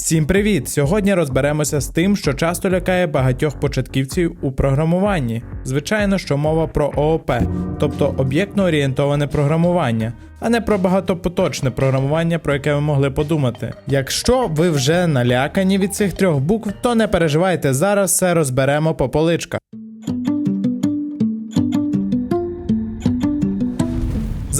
Всім привіт! Сьогодні розберемося з тим, що часто лякає багатьох початківців у програмуванні. Звичайно, що мова про ООП, тобто об'єктно орієнтоване програмування, а не про багатопоточне програмування, про яке ви могли подумати. Якщо ви вже налякані від цих трьох букв, то не переживайте, зараз все розберемо по поличках.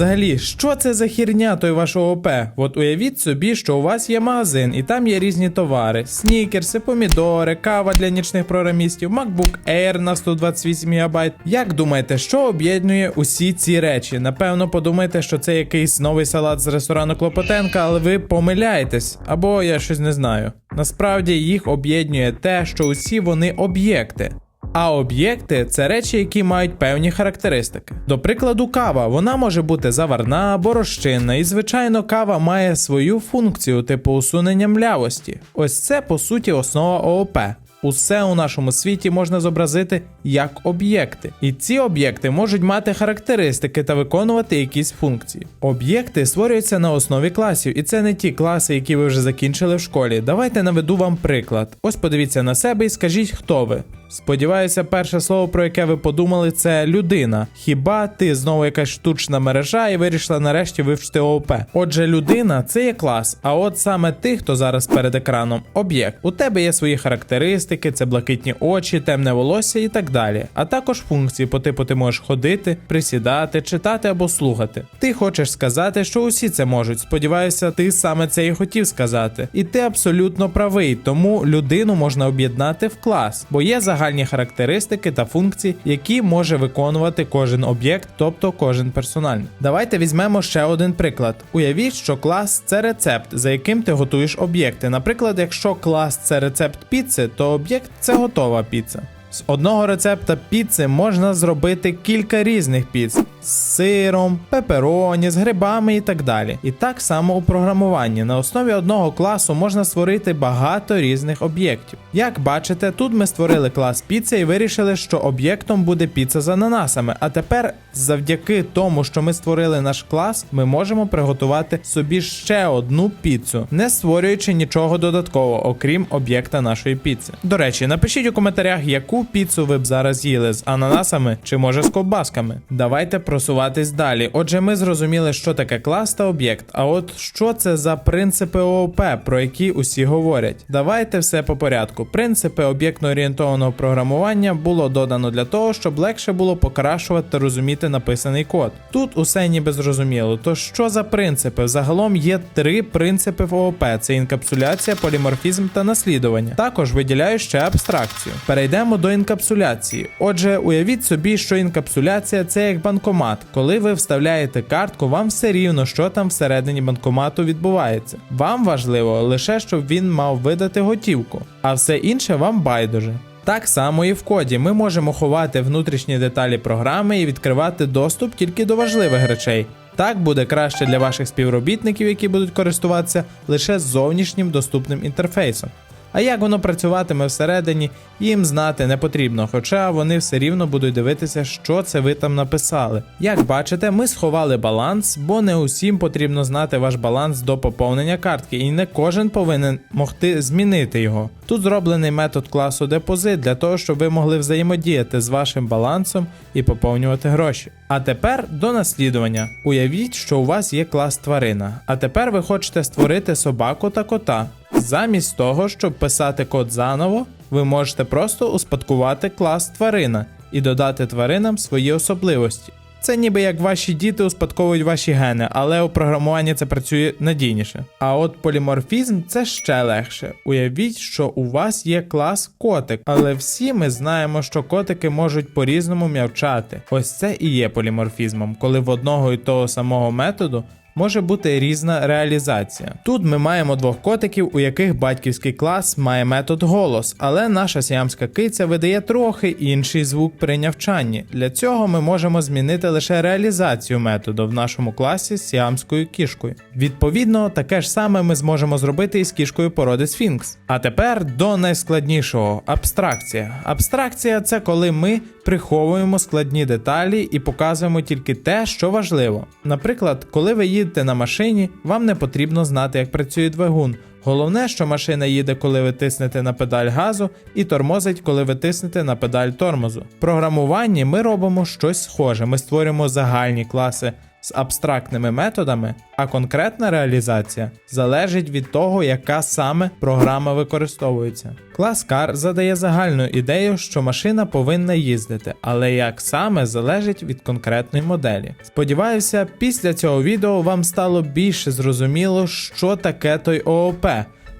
Взагалі, що це за хірня той ваш ООП? От уявіть собі, що у вас є магазин, і там є різні товари: снікерси, помідори, кава для нічних програмістів, MacBook Air на 128 ГБ. Як думаєте, що об'єднує усі ці речі? Напевно, подумаєте, що це якийсь новий салат з ресторану Клопотенка, але ви помиляєтесь, або я щось не знаю. Насправді їх об'єднує те, що усі вони об'єкти. А об'єкти це речі, які мають певні характеристики. До прикладу, кава вона може бути заварна або розчинна, і звичайно, кава має свою функцію, типу усунення млявості. Ось це по суті основа ООП. Усе у нашому світі можна зобразити як об'єкти, і ці об'єкти можуть мати характеристики та виконувати якісь функції. Об'єкти створюються на основі класів, і це не ті класи, які ви вже закінчили в школі. Давайте наведу вам приклад. Ось подивіться на себе і скажіть, хто ви. Сподіваюся, перше слово, про яке ви подумали, це людина. Хіба ти знову якась штучна мережа і вирішила нарешті вивчити ООП? Отже, людина це є клас, а от саме ти, хто зараз перед екраном, об'єкт. У тебе є свої характеристики, це блакитні очі, темне волосся і так далі. А також функції по типу ти можеш ходити, присідати, читати або слухати. Ти хочеш сказати, що усі це можуть. Сподіваюся, ти саме це і хотів сказати. І ти абсолютно правий, тому людину можна об'єднати в клас, бо є загальні характеристики та функції, які може виконувати кожен об'єкт, тобто кожен персональний. Давайте візьмемо ще один приклад. Уявіть, що клас це рецепт, за яким ти готуєш об'єкти. Наприклад, якщо клас це рецепт піци, то об'єкт це готова піца. З одного рецепта піци можна зробити кілька різних піц з сиром, пепероні, з грибами і так далі. І так само у програмуванні. На основі одного класу можна створити багато різних об'єктів. Як бачите, тут ми створили клас піци і вирішили, що об'єктом буде піца з ананасами. А тепер, завдяки тому, що ми створили наш клас, ми можемо приготувати собі ще одну піцу, не створюючи нічого додаткового, окрім об'єкта нашої піци. До речі, напишіть у коментарях, яку піцу ви б зараз їли з ананасами чи може з ковбасками. Давайте просуватись далі. Отже, ми зрозуміли, що таке клас та об'єкт. А от що це за принципи ООП, про які усі говорять? Давайте все по порядку. Принципи об'єктно-орієнтованого програмування було додано для того, щоб легше було покращувати та розуміти написаний код. Тут усе ніби зрозуміло. То що за принципи? Загалом є три принципи в ООП: це інкапсуляція, поліморфізм та наслідування. Також виділяю ще абстракцію. Перейдемо до інкапсуляції. Отже, уявіть собі, що інкапсуляція це як банкомат. Коли ви вставляєте картку, вам все рівно, що там всередині банкомату відбувається. Вам важливо лише, щоб він мав видати готівку, а все інше вам байдуже. Так само і в коді ми можемо ховати внутрішні деталі програми і відкривати доступ тільки до важливих речей. Так буде краще для ваших співробітників, які будуть користуватися лише зовнішнім доступним інтерфейсом. А як воно працюватиме всередині, їм знати не потрібно, хоча вони все рівно будуть дивитися, що це ви там написали. Як бачите, ми сховали баланс, бо не усім потрібно знати ваш баланс до поповнення картки, і не кожен повинен могти змінити його. Тут зроблений метод класу депозит для того, щоб ви могли взаємодіяти з вашим балансом і поповнювати гроші. А тепер до наслідування. Уявіть, що у вас є клас тварина, а тепер ви хочете створити собаку та кота. Замість того, щоб писати код заново, ви можете просто успадкувати клас тварина і додати тваринам свої особливості. Це ніби як ваші діти успадковують ваші гени, але у програмуванні це працює надійніше. А от поліморфізм це ще легше. Уявіть, що у вас є клас котик, але всі ми знаємо, що котики можуть по-різному м'явчати. Ось це і є поліморфізмом, коли в одного і того самого методу може бути різна реалізація. Тут ми маємо двох котиків, у яких батьківський клас має метод голос, але наша сіамська киця видає трохи інший звук при нявчанні. Для цього ми можемо змінити лише реалізацію методу в нашому класі з сіамською кішкою. Відповідно, таке ж саме ми зможемо зробити і з кішкою породи Сфінкс. А тепер до найскладнішого абстракція. Абстракція це коли ми приховуємо складні деталі і показуємо тільки те, що важливо. Наприклад, коли ви їдете на машині, вам не потрібно знати, як працює двигун. Головне, що машина їде, коли ви тиснете на педаль газу, і тормозить, коли ви тиснете на педаль тормозу. В програмуванні ми робимо щось схоже. Ми створюємо загальні класи з абстрактними методами, а конкретна реалізація залежить від того, яка саме програма використовується. Клас Car задає загальну ідею, що машина повинна їздити, але як саме залежить від конкретної моделі. Сподіваюся, після цього відео вам стало більше зрозуміло, що таке той ООП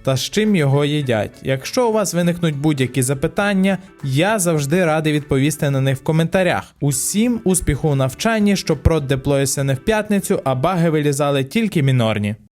та з чим його їдять. Якщо у вас виникнуть будь-які запитання, я завжди радий відповісти на них в коментарях. Усім успіху у навчанні, щоб прод деплоївся не в п'ятницю, а баги вилізали тільки мінорні.